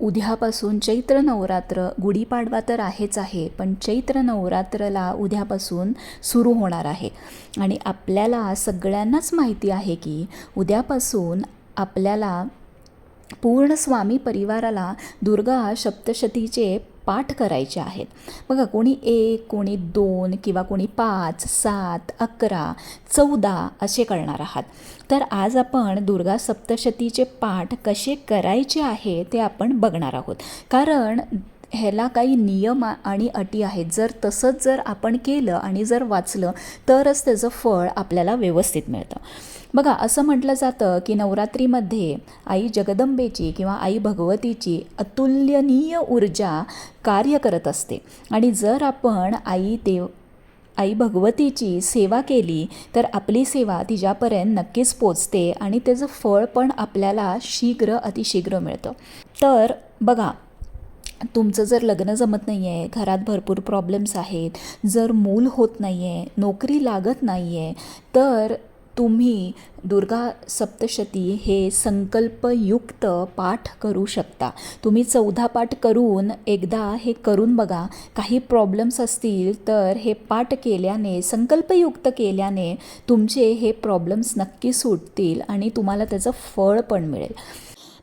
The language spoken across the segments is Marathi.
उद्यापासून चैत्र नवरात्र गुढीपाडवा तर आहेच आहे पण चैत्र नवरात्रला उद्यापासून सुरू होणार आहे. आणि आपल्याला सगळ्यांनाच माहिती आहे की उद्यापासून आपल्याला पूर्ण स्वामी परिवाराला दुर्गा सप्तशतीचे पाठ करायचे आहेत. बघा कोणी एक कोणी दोन किंवा कोणी पाच सात अकरा चौदा असे करणार आहात. तर आज आपण दुर्गा सप्तशतीचे पाठ कसे करायचे आहे ते आपण बघणार आहोत. कारण ह्याला काही नियम आणि अटी आहेत. जर तसंच जर आपण केलं आणि जर वाचलं तरच त्याचं फळ आपल्याला व्यवस्थित मिळतं. बघा असं म्हटलं जातं की नवरात्रीमध्ये आई जगदंबेची किंवा आई भगवतीची अतुल्यनीय ऊर्जा कार्य करत असते. आणि जर आपण आई देव आई भगवतीची सेवा केली तर आपली सेवा तिच्यापर्यंत नक्कीच पोचते आणि त्याचं फळ पण आपल्याला शीघ्र अतिशीघ्र मिळतं. तर बघा तुमचं जर लग्न जमत नाही आहे घरात भरपूर प्रॉब्लेम्स आहेत जर मूल होत नाही आहे नोकरी लागत नाही आहे तर तुम्ही दुर्गा सप्तशती हे संकल्पयुक्त पाठ करू शकता. तुम्ही चौदा पाठ करून एकदा हे करून बघा. काही प्रॉब्लेम्स असतील तर हे पाठ केल्याने संकल्पयुक्त केल्याने तुमचे हे प्रॉब्लेम्स नक्की सुटतील आणि तुम्हाला त्याचं फळ पण मिळेल.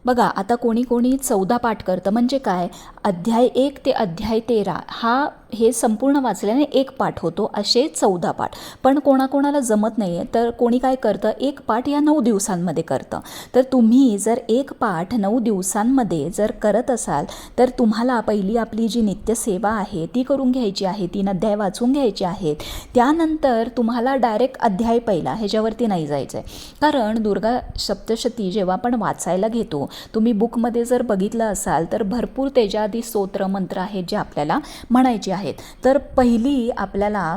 बघा आता कोणी कोणी चौदा पाठ करतं. म्हणजे काय? अध्याय एक ते अध्याय तेरा. हा हे संपूर्ण वाचल्याने एक पाठ होतो असे चौदा पाठ. पण कोणाकोणाला जमत नाही आहे तर कोणी काय करतं एक पाठ या नऊ दिवसांमध्ये करतं. तर तुम्ही जर एक पाठ नऊ दिवसांमध्ये जर करत असाल तर तुम्हाला पहिली आपली जी नित्यसेवा आहे ती करून घ्यायची आहे तीन अध्याय वाचून घ्यायचे आहेत. त्यानंतर तुम्हाला डायरेक्ट अध्याय पहिला ह्याच्यावरती नाही जायचं आहे कारण दुर्गा सप्तशती जेव्हा आपण वाचायला घेतो तुम्ही बुकमध्ये जर बघितलं असाल तर भरपूर त्याच्या आधी स्तोत्र मंत्र आहेत जे आपल्याला म्हणायचे आहेत. तर पहिली आपल्याला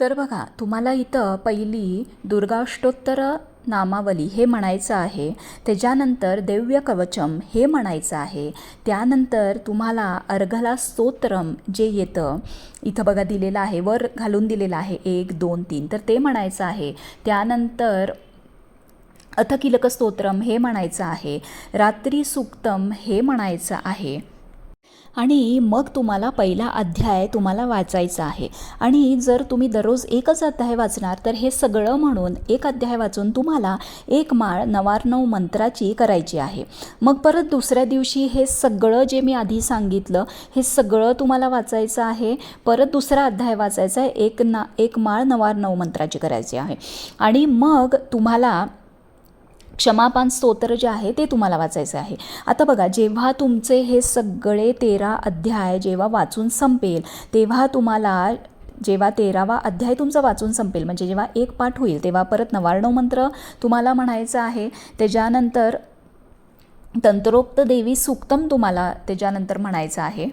तर बघा तुम्हाला इथं पहिली दुर्गाष्टोत्तर नामावली हे म्हणायचं आहे. त्याच्यानंतर देव्य कवचम हे म्हणायचं आहे. त्यानंतर तुम्हाला अर्घला स्तोत्रम जे येतं इथं बघा दिलेलं आहे वर घालून दिलेलं आहे एक दोन तीन तर ते म्हणायचं आहे. त्यानंतर अथकिलक स्तोत्रम हे म्हणायचं आहे. रात्री सुक्तम हे म्हणायचं आहे. आणि मग तुम्हाला पहिला अध्याय तुम्हाला वाचायचा आहे. आणि जर तुम्ही दररोज एकच अध्याय वाचणार तर हे सगळं म्हणून एक अध्याय वाचून तुम्हाला एक माळ नवारनव मंत्राची करायची आहे. मग परत दुसऱ्या दिवशी हे सगळं जे मी आधी सांगितलं हे सगळं तुम्हाला वाचायचं आहे. परत दुसरा अध्याय वाचायचा आहे. एक ना एक माळ नवारनव मंत्राची करायची आहे. आणि मग तुम्हाला क्षमापान स्तोत्र जे आहे ते तुम्हाला वाचायचं आहे. आता बघा जेव्हा तुमचे हे सगळे तेरा अध्याय जेव्हा वाचून संपेल तेव्हा तुम्हाला जेव्हा तेरावा अध्याय तुमचा वाचून संपेल म्हणजे जेव्हा एक पाठ होईल तेव्हा परत नवार्णव मंत्र तुम्हाला म्हणायचं आहे. त्याच्यानंतर तंत्रोक्त देवी सुक्तम तुम्हाला त्याच्यानंतर म्हणायचं आहे.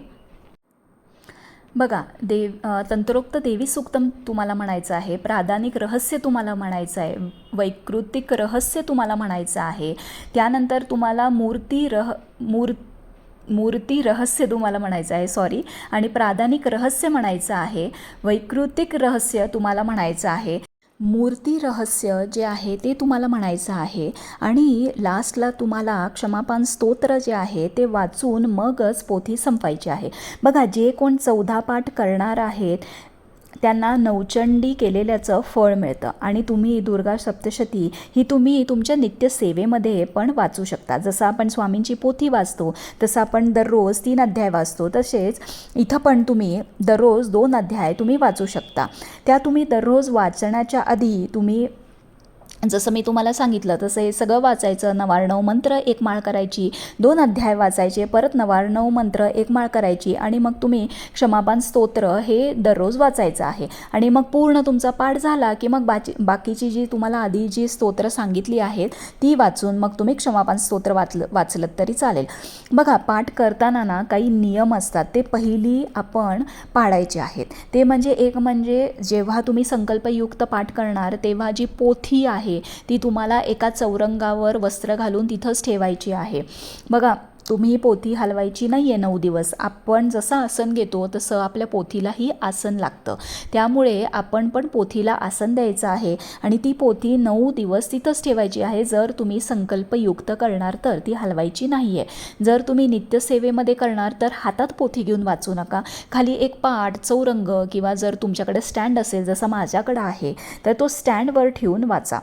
बघा देव तंत्रोक्त देवी सुक्तम तुम्हाला म्हणायचं आहे प्राधानिक रहस्य तुम्हाला म्हणायचं आहे वैकृतिक रहस्य तुम्हाला म्हणायचं आहे त्यानंतर तुम्हाला मूर्ती रह मूर् मूर्ती रहस्य तुम्हाला म्हणायचं आहे सॉरी आणि प्राधानिक रहस्य म्हणायचं आहे वैकृतिक रहस्य तुम्हाला म्हणायचं आहे. मूर्ती रहस्य जे आहे ते तुम्हाला म्हणायचं आहे. आणि लास्टला तुम्हाला क्षमापान स्तोत्र जे आहे ते वाचून मगच पोथी संपायची आहे. बघा जे कोण चौदा पाठ करणार आहेत त्यांना नवचंडी केलेल्याचं फळ मिळतं. आणि तुम्ही दुर्गा सप्तशती ही तुम्ही तुमच्या नित्य सेवेमध्ये पण वाचू शकता. जसं आपण स्वामींची पोथी वाचतो तसं आपण दररोज तीन अध्याय वाचतो. तसेच इथं पण तुम्ही दररोज दोन अध्याय तुम्ही वाचू शकता. त्या तुम्ही दररोज वाचण्याच्या आधी तुम्ही जसं मी तुम्हाला सांगितलं तसं हे सगळं वाचायचं नवारणव मंत्र एक माळ करायची दोन अध्याय वाचायचे परत नवारणव मंत्र एक माळ करायची आणि मग तुम्ही क्षमापान स्तोत्र हे दररोज वाचायचं आहे. आणि मग पूर्ण तुमचा पाठ झाला की मग बाची बाकीची जी तुम्हाला आधी जी स्तोत्र सांगितली आहेत ती वाचून मग तुम्ही क्षमापान स्तोत्र वाचलं वाचलं तरी चालेल. बघा पाठ करताना ना काही नियम असतात ते पहिली आपण पाळायचे आहेत. ते म्हणजे एक म्हणजे जेव्हा तुम्ही संकल्पयुक्त पाठ करणार तेव्हा जी पोथी आहे ती तुम्हाला एका चौरंगावर वस्त्र घालून तिथंच ठेवायची आहे. बघा तुम्ही पोथी हलवायची नाही आहे नऊ दिवस. आपण जसं आसन घेतो तसं आपल्या पोथीलाही आसन लागतं. त्यामुळे आपण पण पोथीला आसन द्यायचं आहे आणि ती पोथी नऊ दिवस तिथंच ठेवायची आहे. जर तुम्ही संकल्पयुक्त करणार तर ती हलवायची नाही आहे जर तुम्ही नित्यसेवेमध्ये करणार तर हातात पोथी घेऊन वाचू नका. खाली एक पाठ चौरंग किंवा जर तुमच्याकडे स्टँड असेल जसं माझ्याकडं आहे तर तो स्टँडवर ठेवून वाचा.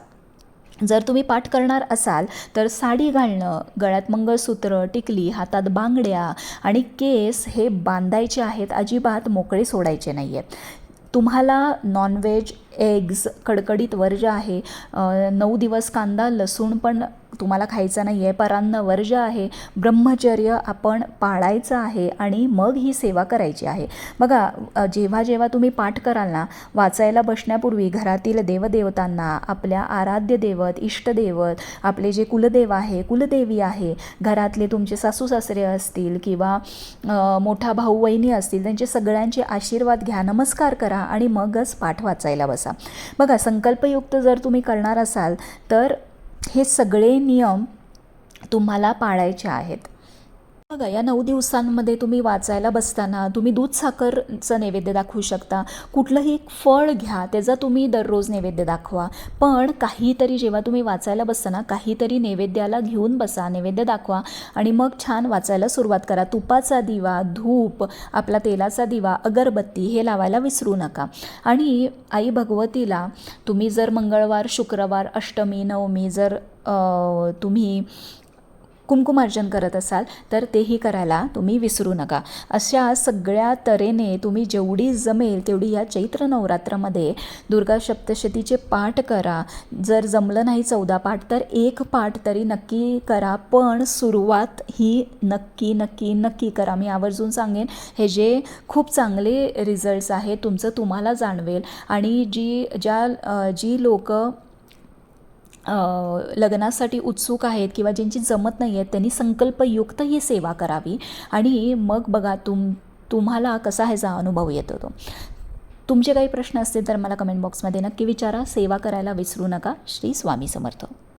जर तुम्ही पाठ करणार असाल तर साडी घालणं गळ्यात मंगळसूत्र टिकली हातात बांगड्या आणि केस हे बांधायचे आहेत अजिबात मोकळे सोडायचे नाही आहेत तुम्हाला नॉनव्हेज एग्ज कडकडीत वर्ज आहे नऊ दिवस कांदा लसूण पण तुम्हाला खायचं नाही आहे परांना वर्ज आहे ब्रह्मचर्य आपण पाळायचं आहे आणि मग ही सेवा करायची आहे. बघा जेव्हा जेव्हा तुम्ही पाठ कराल ना वाचायला बसण्यापूर्वी घरातील देवदेवतांना आपल्या आराध्य देवत इष्टदेवत आपले जे कुलदेव आहे कुलदेवी आहे घरातले तुमचे सासू सासरे असतील किंवा मोठा भाऊ वहिनी असतील त्यांचे सगळ्यांचे आशीर्वाद घ्या नमस्कार करा आणि मगच पाठ वाचायला बसा. बघा संकल्पयुक्त जर तुम्ही करणार असाल तर हे सगळे नियम तुम्हाला पाळायचे आहेत. बघा या नऊ दिवसांमध्ये तुम्ही वाचायला बसताना तुम्ही दूध साखरचं नैवेद्य दाखवू शकता. कुठलंही फळ घ्या त्याचा तुम्ही दररोज नैवेद्य दाखवा. पण काहीतरी जेव्हा तुम्ही वाचायला बसताना काहीतरी नैवेद्याला घेऊन बसा नैवेद्य दाखवा आणि मग छान वाचायला सुरुवात करा. तुपाचा दिवा धूप आपला तेलाचा दिवा अगरबत्ती हे लावायला विसरू नका. आणि आई भगवतीला तुम्ही जर मंगळवार शुक्रवार अष्टमी नवमी जर तुम्ही कुंकुमार्जन करत असाल तर तेही करायला तुम्ही विसरू नका. अशा सगळ्या तऱ्हेने तुम्ही जेवढी जमेल तेवढी या चैत्र नवरात्रामध्ये दुर्गा सप्तशतीचे पाठ करा. जर जमलं नाही चौदा पाठ तर एक पाठ तरी नक्की करा पण सुरुवात ही नक्की नक्की नक्की करा. मी आवर्जून सांगेन हे जे खूप चांगले रिझल्ट्स आहेत तुमचं तुम्हाला जाणवेल. आणि जी ज्या जी लोकं लग्नासाठी उत्सुक आहेत किंवा ज्यांची जमत नाही आहेत त्यांनी संकल्पयुक्त ही सेवा करावी. आणि मग बघा तुम तुम्हाला कसा ह्याचा अनुभव येतो तो. तुमचे काही प्रश्न असतील तर मला कमेंट बॉक्समध्ये नक्की विचारा. सेवा करायला विसरू नका. श्री स्वामी समर्थ.